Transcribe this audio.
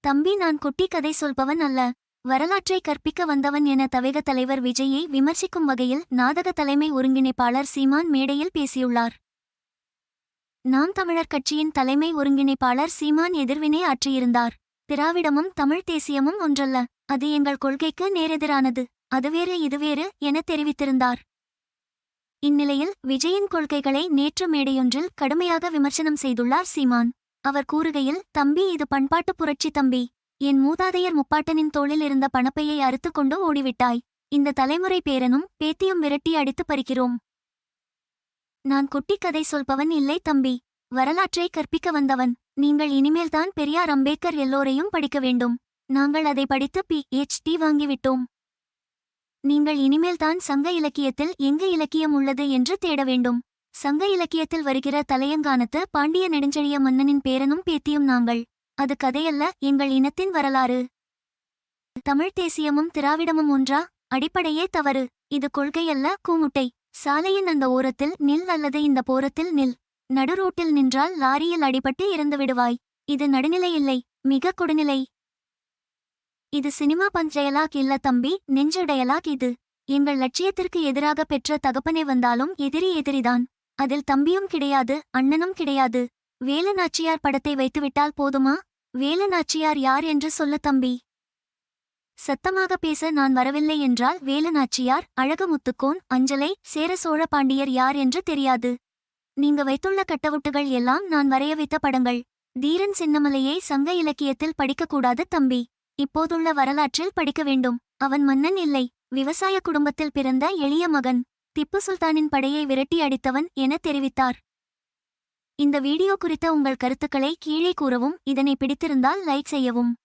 தம்பி நான் குட்டி கதை சொல்பவன் அல்ல. வரலாற்றை கற்பிக்க வந்தவன் என தவேக தலைவர் விஜயை விமர்சிக்கும் வகையில் நாடக தலைமை ஒருங்கிணைப்பாளர் சீமான் மேடையில் பேசியுள்ளார். நாம் தமிழர் கட்சியின் தலைமை ஒருங்கிணைப்பாளர் சீமான் எதிர்வினை ஆற்றியிருந்தார். திராவிடமும் தமிழ் தேசியமும் ஒன்றல்ல. அது எங்கள் கொள்கைக்கு நேரெதிரானது. அதுவேறு இதுவேறு என தெரிவித்திருந்தார். இந்நிலையில் விஜயின் கொள்கைகளை நேற்று மேடையொன்றில் கடுமையாக விமர்சனம் செய்துள்ளார் சீமான். அவர் கூறுகையில் தம்பி இது பண்பாட்டு புரட்சி தம்பி. என் மூதாதையர் முப்பாட்டனின் தோளில் இருந்த பணப்பையை அறுத்துக்கொண்டு ஓடிவிட்டாய். இந்த தலைமுறை பேரனும் பேத்தியும் விரட்டி அடித்து பறிக்கிறோம். நான் குட்டிக் கதை சொல்பவன் இல்லை தம்பி. வரலாற்றை கற்பிக்க வந்தவன். நீங்கள் இனிமேல்தான் பெரியார் அம்பேத்கர் எல்லோரையும் படிக்க வேண்டும். நாங்கள் அதை படித்து பி. எச். டி. வாங்கிவிட்டோம். நீங்கள் இனிமேல்தான் சங்க இலக்கியத்தில் எங்கு இலக்கியம் உள்ளது என்று தேட வேண்டும். சங்க இலக்கியத்தில் வருகிற தலையங்கானத்து பாண்டிய நெடுஞ்செழிய மன்னனின் பேரனும் பேத்தியும் நாங்கள். அது கதையல்ல எங்கள் இனத்தின் வரலாறு. தமிழ் தேசியமும் திராவிடமும் ஒன்றா? அடிப்படையே தவறு. இது கொள்கையல்ல கூமுட்டை. சாலையின் அந்த ஓரத்தில் நில் அல்லது இந்த போரத்தில் நில். நடுரோட்டில் நின்றால் லாரியில் அடிபட்டு இறந்து விடுவாய். இது நடுநிலை இல்லை மிக கொடுநிலை. இது சினிமா பஞ்சயலாக் இல்ல தம்பி நெஞ்சுடையலாக் இது. எங்கள் லட்சியத்திற்கு எதிராக பெற்ற தகப்பனே வந்தாலும் எதிரி எதிரிதான். அதில் தம்பியும் கிடையாது அண்ணனும் கிடையாது. வேலுநாச்சியார் படத்தை வைத்துவிட்டால் போதுமா? வேலுநாச்சியார் யார் என்று சொல்ல தம்பி. சத்தமாக பேச நான் வரவில்லை என்றால் வேலு அழகுமுத்துக்கோன் அஞ்சலை சேர சோழ பாண்டியர் யார் என்று தெரியாது. நீங்க வைத்துள்ள கட்டவுட்டுகள் எல்லாம் நான் வரைய வைத்த படங்கள். தீரன் சின்னமலையை சங்க இலக்கியத்தில் படிக்கக்கூடாது தம்பி. இப்போதுள்ள வரலாற்றில் படிக்க வேண்டும். அவன் மன்னன் இல்லை. விவசாய குடும்பத்தில் பிறந்த எளிய மகன். திப்பு சுல்தானின் படையை விரட்டி அடித்தவன் என தெரிவித்தார். இந்த வீடியோ குறித்த உங்கள் கருத்துக்களை கீழே கூறவும் இதனை பிடித்திருந்தால் லைக் செய்யவும்.